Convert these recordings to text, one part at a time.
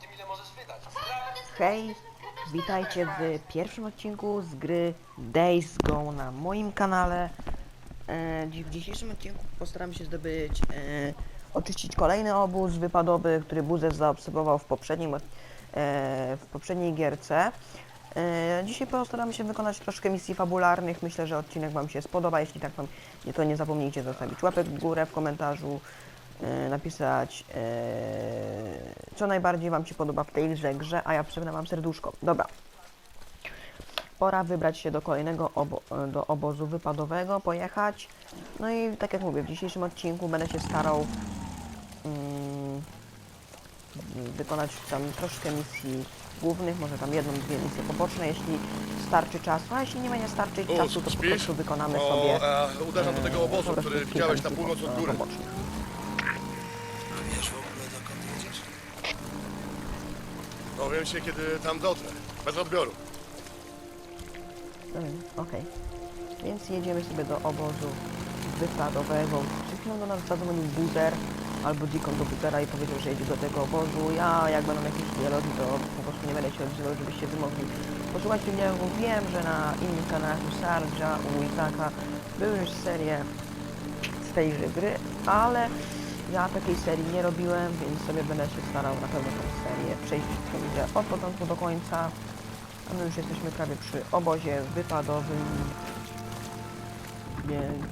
tym, ile możesz wydać. Hej, witajcie w pierwszym odcinku z gry Days Go na moim kanale. E, w dzisiejszym odcinku postaram się zdobyć, e, oczyścić kolejny obóz wypadowy, który Buzes zaobserwował w poprzednim, e, w poprzedniej gierce. E, dzisiaj postaram się wykonać troszkę misji fabularnych. Myślę, że odcinek Wam się spodoba. Jeśli tak Wam nie, to nie zapomnijcie zostawić łapek w górę w komentarzu, napisać e, co najbardziej Wam się podoba w tejże grze, a ja przypnę Wam serduszko. Dobra. Pora wybrać się do kolejnego obo do obozu wypadowego, pojechać. No i tak jak mówię, w dzisiejszym odcinku będę się starał mm, wykonać tam troszkę misji głównych, może tam jedną, dwie misje poboczne, jeśli starczy czasu, a jeśli nie będzie starczyć O, czasu, to po prostu wykonamy O, sobie e, uderzam do tego e, obozu, który widziałeś na północ od góry. pobocznych. Dowiem się, kiedy tam dotrę. Bez odbioru. Mm, Okej. Więc jedziemy sobie do obozu wypadowego. Przed chwilą do nas zadzwonił Buzer albo Deacon do Buzera i powiedział, że jedzie do tego obozu. Ja jak będą jakieś dialogi, to po prostu nie będę się odzywał, żebyście wy mogli posłuchać tych dialogów. Wiem, że na innych kanałach u Sarja, u Izaka były już serie z tejże gry, ale ja takiej serii nie robiłem, więc sobie będę się starał na pewno tę serię przejść widzę od początku do końca. A my już jesteśmy prawie przy obozie wypadowym. Więc,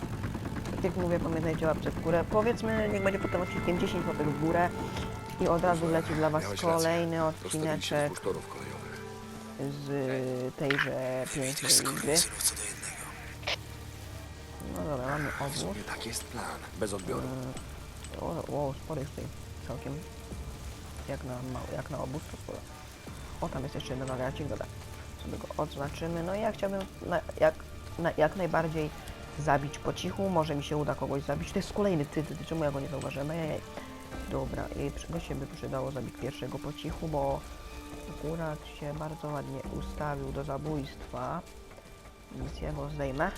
tak jak mówię, pamiętajcie łapce w górę. Powiedzmy, niech będzie pod tym odcinkiem 10 łapek w górę. I od razu leci dla Was Miałeś rację. kolejny Dostawiliśmy odcineczek z tejże pięknej gry. No dobra, mamy obóz. tak jest plan. Bez odbioru. O, o, spory jest tutaj całkiem. Jak na, jak na obóz, to sporo. O, tam jest jeszcze jeden wariacik, dobra. Sobie go odznaczymy. No i ja chciałbym na, jak, na, jak najbardziej zabić po cichu. Może mi się uda kogoś zabić. To jest kolejny ty, ty, czemu ja go nie zauważyłem? Ejej. Dobra, i go się by przydało zabić pierwszego po cichu, bo akurat się bardzo ładnie ustawił do zabójstwa. Nic ja go zdejmę.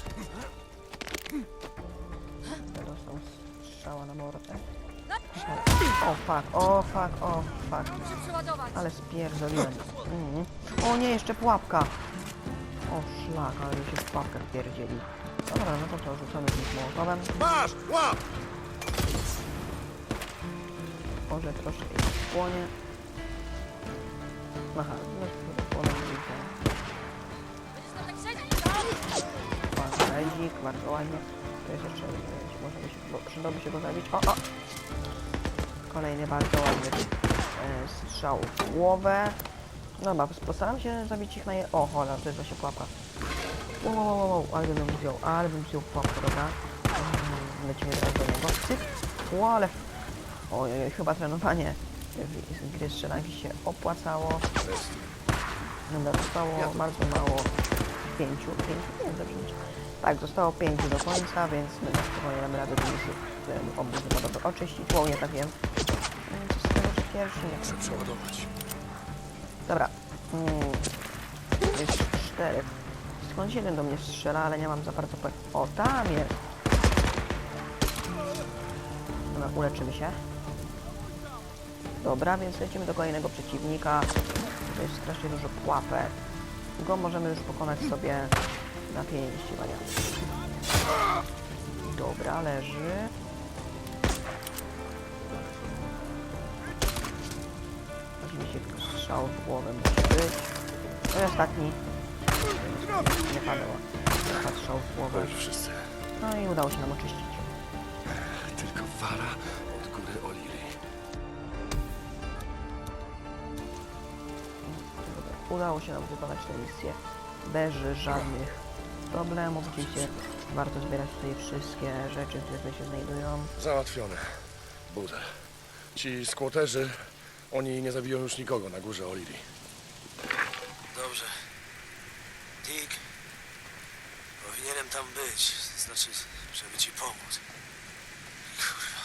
Dostał strzała na mordę. O fuck, o fuck, o fuck. Muszę przeładować. Ale spierdoliłem. Mhm. O nie, jeszcze pułapka. O szlak, ale mi się w pułapkach pierdzieli. Dobra, no to co, rzucamy tym mołotowem. Masz! Łap! Może troszkę ich płonie. Aha, no to płonie? Pan Redzik, bardzo ładnie. To jest jeszcze, może by się, bo przydałoby się go zabić. O, o! Kolejny bardzo ładny e, strzał w głowę. Dobra, postaram się zabić ich na je... O, hola, to jest właśnie pułapka. Wow, wow, wow, wow, ale bym wziął, ale bym wziął pułapkę, dobra. Mm, Lecimy teraz do niego. Cyk. O, ale... Oj, oj, oj, chyba trenowanie w- gry strzelanki się opłacało. Dobra, zostało bardzo mało. Pięciu, pięciu, nie, dobrze. Tak, zostało pięciu do końca, więc my na spokojnie damy radę ten obóz wypadowy oczyścić. Wow, nie tak wiem. Mm, Co z tego, że pierwszy nie Muszę przeładować. Dobra. Mm, jest cztery. Skąd jeden do mnie strzela, ale nie mam za bardzo. O, tam jest! Dobra, uleczymy się. Dobra, więc lecimy do kolejnego przeciwnika. To jest strasznie dużo pułapek. Go możemy już pokonać sobie na pięści warianty. Dobra, leży. Oczywiście strzał w głowę musi być. No i ostatni. Nie padło. Strzał w To głowę. już wszyscy. No i udało się nam oczyścić. Tylko wara od góry. Dobra, Udało się nam wykonać tę misję bez żadnych problemów. Oczywiście warto zbierać tutaj wszystkie rzeczy, które tutaj się znajdują. Załatwione. Buzer. Ci skłoterzy, oni nie zabiją już nikogo na górze Olili. Dobrze. Dick. Powinienem tam być. Znaczy, żeby ci pomóc. Kurwa.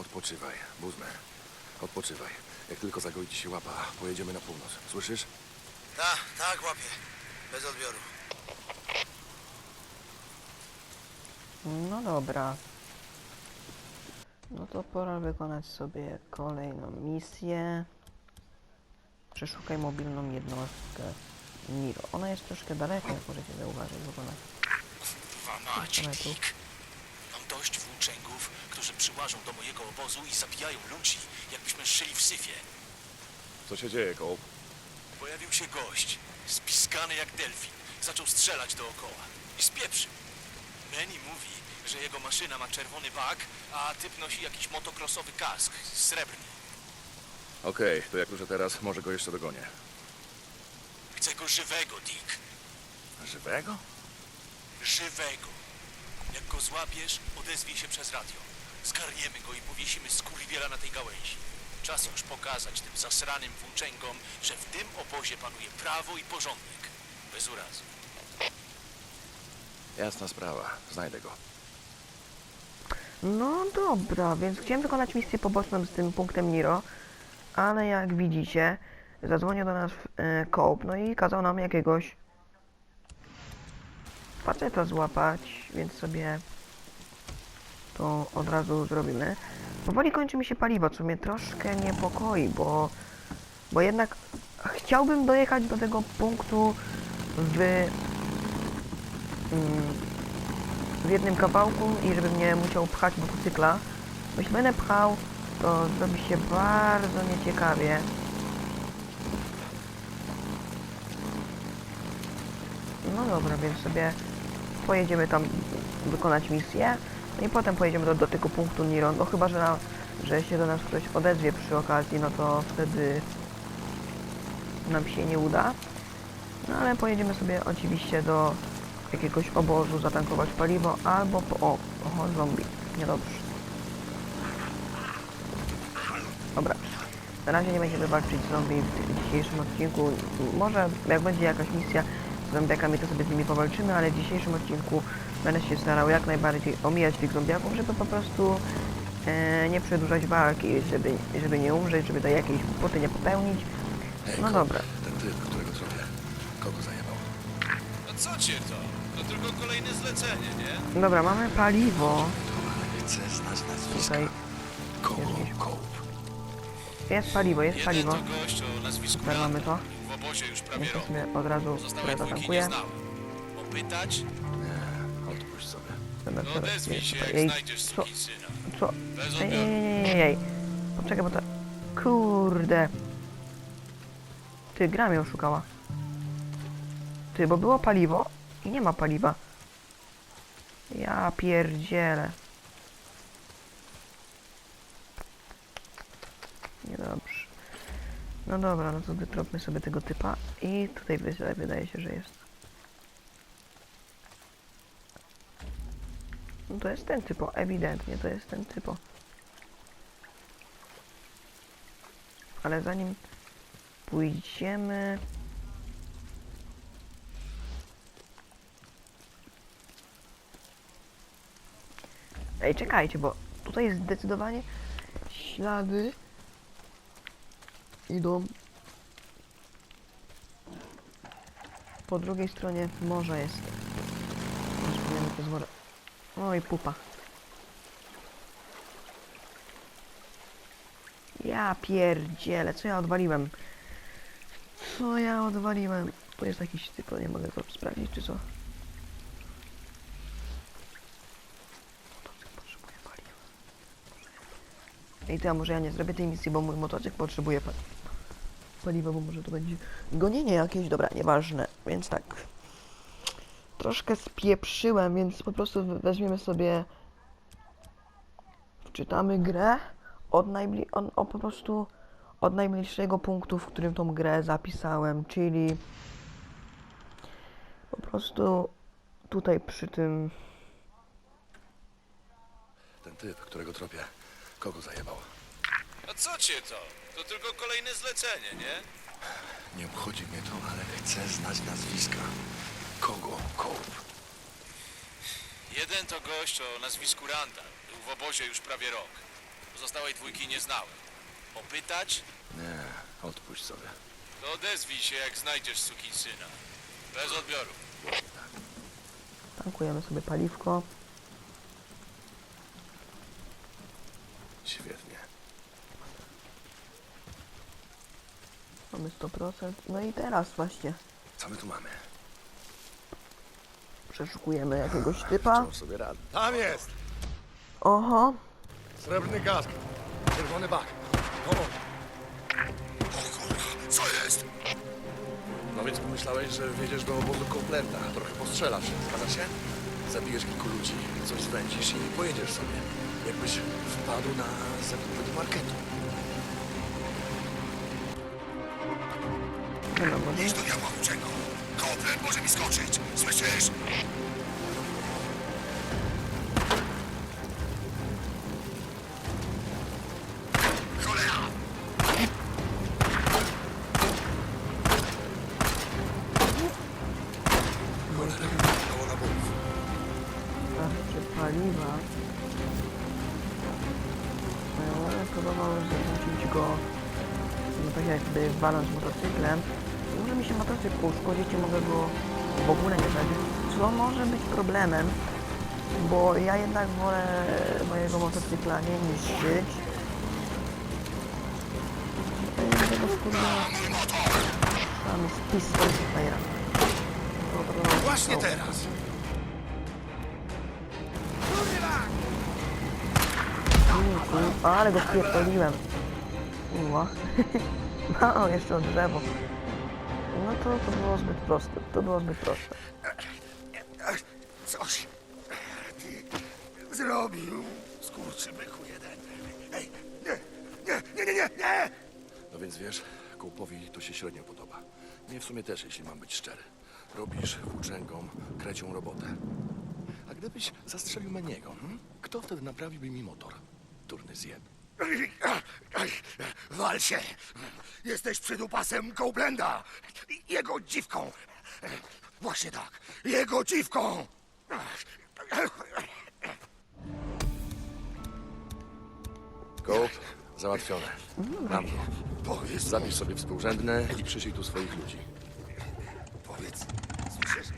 Odpoczywaj, Buzmer. Odpoczywaj. Jak tylko zagoi ci się łapa, pojedziemy na północ. Słyszysz? Tak, tak, łapię. Bez odbioru. No dobra. No to pora wykonać sobie kolejną misję. Przeszukaj mobilną jednostkę Miro. Ona jest troszkę daleka, jak możecie zauważyć w ogóle. Mam dość włóczęgów, którzy przyłażą do mojego obozu i zabijają ludzi, jakbyśmy szyli w syfie. Co się dzieje, Kołb? Pojawił się gość, spiskany jak delfin. Zaczął strzelać dookoła i spieprzył. Benny mówi, że jego maszyna ma czerwony bak, a typ nosi jakiś motocrossowy kask, srebrny. Okej, to jak ruszę teraz, może go jeszcze dogonię. Chcę go żywego, Dick. Żywego? Żywego. Jak go złapiesz, odezwij się przez radio. Zgarniemy go i powiesimy skurwiela na tej gałęzi. Czas już pokazać tym zasranym włóczęgom, że w tym obozie panuje prawo i porządek. Bez urazy. Jasna sprawa, znajdę go. No dobra, więc chciałem wykonać misję poboczną z tym punktem Niro, ale jak widzicie, zadzwonił do nas e, no i kazał nam jakiegoś faceta złapać, więc sobie to od razu zrobimy. Powoli kończy mi się paliwo, co mnie troszkę niepokoi, bo, bo jednak chciałbym dojechać do tego punktu w mm, w jednym kawałku i żebym nie musiał pchać motocykla. Bo jeśli będę pchał, to zrobi się bardzo nieciekawie. No dobra, więc sobie pojedziemy tam wykonać misję. No i potem pojedziemy do, do tego punktu Niron. No chyba, że, na, że się do nas ktoś odezwie przy okazji, no to wtedy nam się nie uda. No ale pojedziemy sobie oczywiście do jakiegoś obozu zatankować paliwo albo po... O, oho, zombie. Niedobrze. Dobra. Na razie nie będziemy walczyć z zombie w dzisiejszym odcinku. Może jak będzie jakaś misja z zombiakami, to sobie z nimi powalczymy, ale w dzisiejszym odcinku będę się starał jak najbardziej omijać tych zombiaków, żeby po prostu e, nie przedłużać walki, żeby, żeby nie umrzeć, żeby do jakiejś głupoty nie popełnić. No dobra. Ten typ, którego tropię. Kogo zajebał? Co cię to? To tylko kolejne zlecenie, nie? Dobra, mamy paliwo. Chcę znać nazwiska. Tutaj jest paliwo, jest Jeden paliwo. to gość o nazwisku Super, mamy to. W obozie już prawie Więc to rok. sobie od razu które dwójki nie znałem. Nie, odpuść sobie. Dobra, No dobra, odezwij jest się, super. jak Ej, znajdziesz co? Co? Bez Ej, odbioru. ej, ej, ej, ej. Poczekaj, bo to... Kurde. Ty, gra mnie oszukała. Ty, bo było paliwo i nie ma paliwa. Ja pierdzielę. Niedobrze. No dobra, no to wytropmy sobie tego typa i tutaj wydaje, się, że jest. No to jest ten typo, ewidentnie to jest ten typo. Ale zanim pójdziemy... Ej, czekajcie, bo tutaj zdecydowanie ślady idą po drugiej stronie morza jest. Morza. Oj, pupa. Ja pierdzielę, co ja odwaliłem? Co ja odwaliłem? Tu jest jakiś typ, nie mogę go sprawdzić, czy co? Motocykl potrzebuje paliwa. Ej, ty, a może ja nie zrobię tej misji, bo mój motocykl potrzebuje pa paliwa, bo może to będzie gonienie jakieś, dobra, nieważne, więc tak. Troszkę spieprzyłem, więc po prostu we- weźmiemy sobie wczytamy grę od najbli on, o, po prostu od najbliższego punktu, w którym tą grę zapisałem, czyli po prostu tutaj przy tym Ten typ, którego tropię. Kogo zajebał? A co cię to? To tylko kolejne zlecenie, nie? Nie obchodzi mnie to, ale chcę znać nazwiska. Kogo? Kołb. Jeden to gość o nazwisku Randall. Był w obozie już prawie rok. Pozostałej dwójki nie znałem. Opytać? Nie, odpuść sobie. To odezwij się, jak znajdziesz sukinsyna. Bez odbioru. tankujemy sobie paliwko. Świetnie. Mamy 100%. No i teraz właśnie Co my tu mamy? przeszukujemy jakiegoś typa. Sobie. Tam jest! Oho, Srebrny kask. Czerwony bak. O! Co jest? No więc pomyślałeś, że wjedziesz do obozu Coplanda, trochę postrzelasz, zgadza się? Zabijesz kilku ludzi, coś zwędzisz i pojedziesz sobie. Jakbyś wpadł na zakupy do marketu. no dobra, Idź do diabła włóczego. Koplet może mi skoczyć. Słyszysz? W ogóle nie zabić, co może być problemem, bo ja jednak wolę mojego motocykla nie niszczyć. Tego skurwa... Tam jest pistol Fajera. Właśnie teraz. Ale go spierdoliłem. Uła. No, jeszcze drzewo. No to, to było zbyt proste. To było zbyt proste. Coś ty zrobił, skurczybyku jeden. Ej, nie, nie, nie, nie, nie, nie! No więc wiesz, Kołpowi to się średnio podoba. Mnie w sumie też, jeśli mam być szczery. Robisz włóczęgą, krecią robotę. A gdybyś zastrzelił Meniego, hmm? kto wtedy naprawiłby mi motor? Turny zjeb. Wal się! Jesteś przydupasem Coblenda! Jego dziwką! Właśnie tak, jego dziwką! Kołp, załatwione. Mam go. Powiedz, Zapisz sobie współrzędne i przyszlij tu swoich ludzi. powiedz, słyszysz?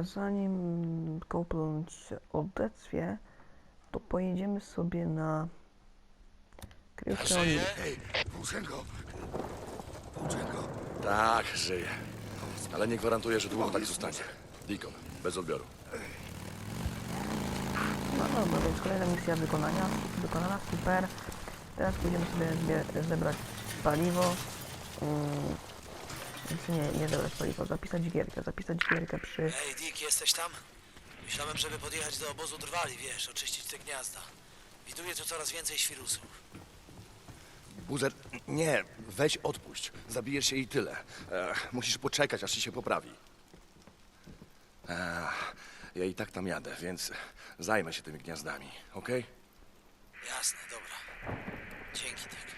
Zanim Copeland się odezwie, to pojedziemy sobie na kryjówkę. Ej, Włóczęgo! Włóczęgo! Tak, żyje. Ale nie gwarantuję, że długo tak zostanie. Deacon, bez odbioru. No dobra, więc kolejna misja wykonania, wykonana, super. Teraz pójdziemy sobie zebrać paliwo. Mm, znaczy nie, nie zebrać paliwo, zapisać gierkę, zapisać gierkę przy... Hej, Dick, jesteś tam? Myślałem, żeby podjechać do obozu Drwali, wiesz, oczyścić te gniazda. Widuję tu coraz więcej świrusów. Buzer, nie, weź odpuść. Zabijesz się i tyle. Ech, musisz poczekać, aż ci się poprawi. Ech, ja i tak tam jadę, więc zajmę się tymi gniazdami, okej? Jasne, dobra. Dzięki, Dick.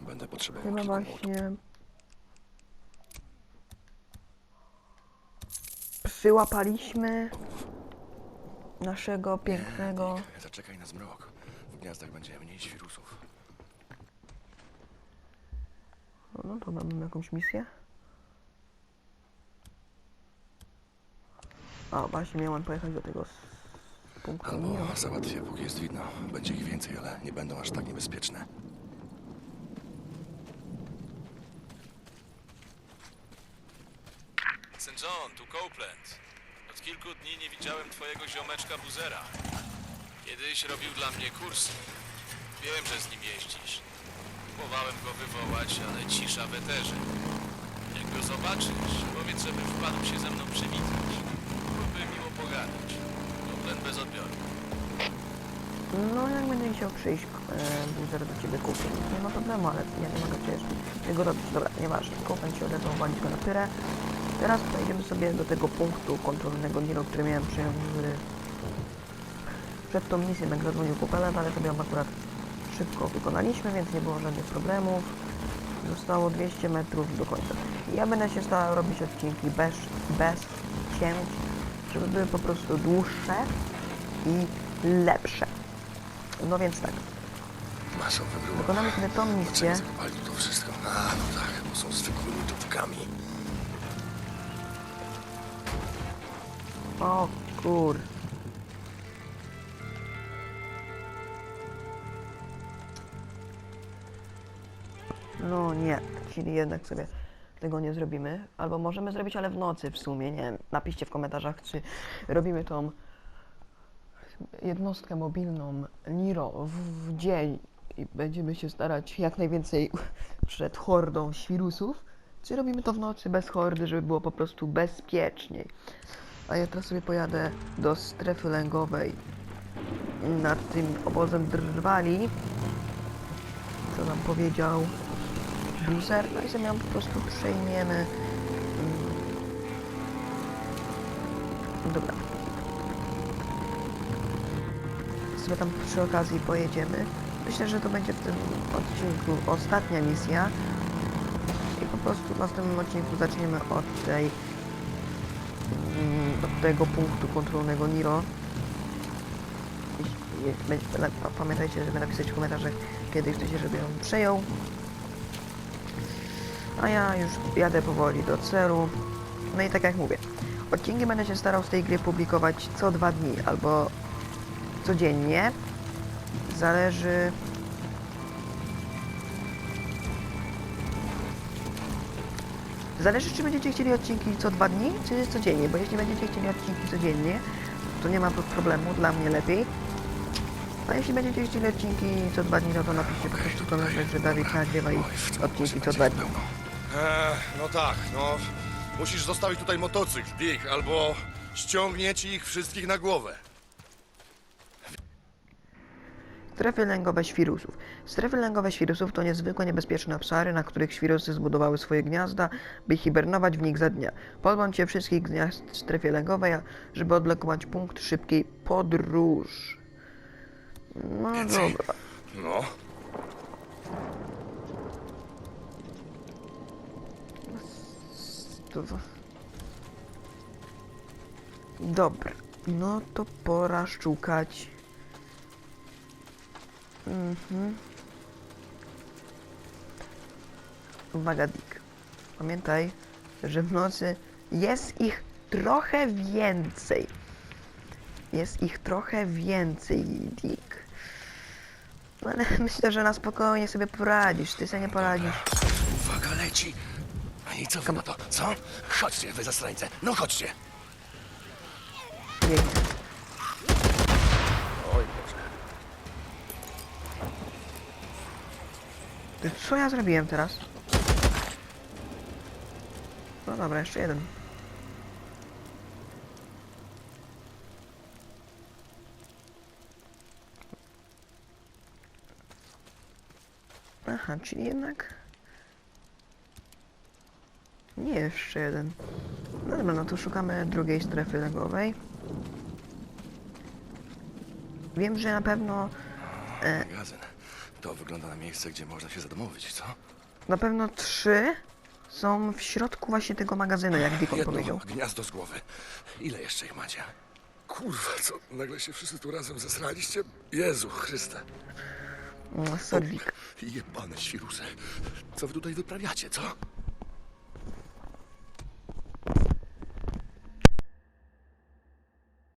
Będę potrzebował Chyba kilku młotów. właśnie... Przyłapaliśmy naszego pięknego... Dick, Zaczekaj na zmrok. W gniazdach będzie mniej świrusów. No to mamy jakąś misję. A właśnie miałem pojechać do tego punktu. Albo załatwię, póki jest widno. Będzie ich więcej, ale nie będą aż tak niebezpieczne. Copeland. Od kilku dni nie widziałem twojego ziomeczka Buzera. Kiedyś robił dla mnie kursy. Wiem, że z nim jeździsz. Próbowałem go wywołać, ale cisza w eterze. Jak go zobaczysz, powiedz, żeby wpadł się ze mną przywitać. Byłby miło pogadać. Copeland bez odbioru. No jak będzie chciał przyjść e, buzer do ciebie kupić, nie ma problemu, ale ja nie mogę przecież tego robić. Dobra, nieważne, kupię się odezwał, walić go na pyrę. Teraz przejdziemy sobie do tego punktu kontrolnego Niro, który miałem przyjąć przed tą misją, jak zadzwonił Kupelet, ale sobie ją akurat szybko wykonaliśmy, więc nie było żadnych problemów. Zostało 200 metrów do końca. Ja będę się starał robić odcinki bez, bez cięć, żeby były po prostu dłuższe i lepsze. No więc tak, Masowe było. wykonamy sobie tą misję. to wszystko? A, no tak, bo są zwykłymi tubkami. O kur... No nie, czyli jednak sobie tego nie zrobimy. Albo możemy zrobić, ale w nocy w sumie, nie. Napiszcie w komentarzach, czy robimy tą jednostkę mobilną Niro w dzień i będziemy się starać jak najwięcej przed hordą świrusów, czy robimy to w nocy bez hordy, żeby było po prostu bezpieczniej. A ja teraz sobie pojadę do strefy lęgowej nad tym obozem drwali, co nam powiedział Brucer, no i sobie ją po prostu przejmiemy. Dobra. Sobie tam przy okazji pojedziemy. Myślę, że to będzie w tym odcinku ostatnia misja. I po prostu w następnym odcinku zaczniemy od tej mm, od tego punktu kontrolnego Niro. Pamiętajcie, żeby napisać w komentarzach, kiedy chcecie, żeby ją przejął. A ja już jadę powoli do celu. No i tak jak mówię, odcinki będę się starał z tej gry publikować co dwa dni albo codziennie. Zależy. Zależy, czy będziecie chcieli odcinki co dwa dni, czy codziennie, bo jeśli będziecie chcieli odcinki codziennie, to nie ma pro- problemu, dla mnie lepiej. A jeśli będziecie chcieli odcinki co dwa dni, no to napiszcie po prostu komentarz, że Dawid nagrywa tym odcinki co dwa dni. Eee, no tak, no. Musisz zostawić tutaj motocykl, Dick, albo ściągnie ci ich wszystkich na głowę. Strefy lęgowe świrusów. Strefy lęgowe świrusów to niezwykle niebezpieczne obszary, na których świrusy zbudowały swoje gniazda, by hibernować w nich za dnia. Pozbądź się wszystkich gniazd w strefie lęgowej, żeby odblokować punkt szybkiej podróż. No Więcej? dobra. No. Dobra. No to pora szukać. Mhm. Uwaga, Dick. Pamiętaj, że w nocy jest ich trochę więcej. Jest ich trochę więcej, Dick. No ale myślę, że na spokojnie sobie poradzisz. Ty sobie nie poradzisz. uwaga, leci. A i co wy na to, co? Chodźcie, wy zastrańce, no chodźcie. Jej. Co ja zrobiłem teraz? No dobra, jeszcze jeden. Aha, czyli jednak... Nie jeszcze jeden. No dobra, no to szukamy drugiej strefy legowej. Wiem, że na pewno Magazyn. To wygląda na miejsce, gdzie można się zadomowić, co? Na pewno trzy są w środku właśnie tego magazynu, jak Deacon Jedno powiedział. gniazdo z głowy. Ile jeszcze ich macie? Kurwa, co? Nagle się wszyscy tu razem zesraliście? Jezu Chryste. Mm, Sorry, Dick. Jebane świrusy. Co wy tutaj wyprawiacie, co?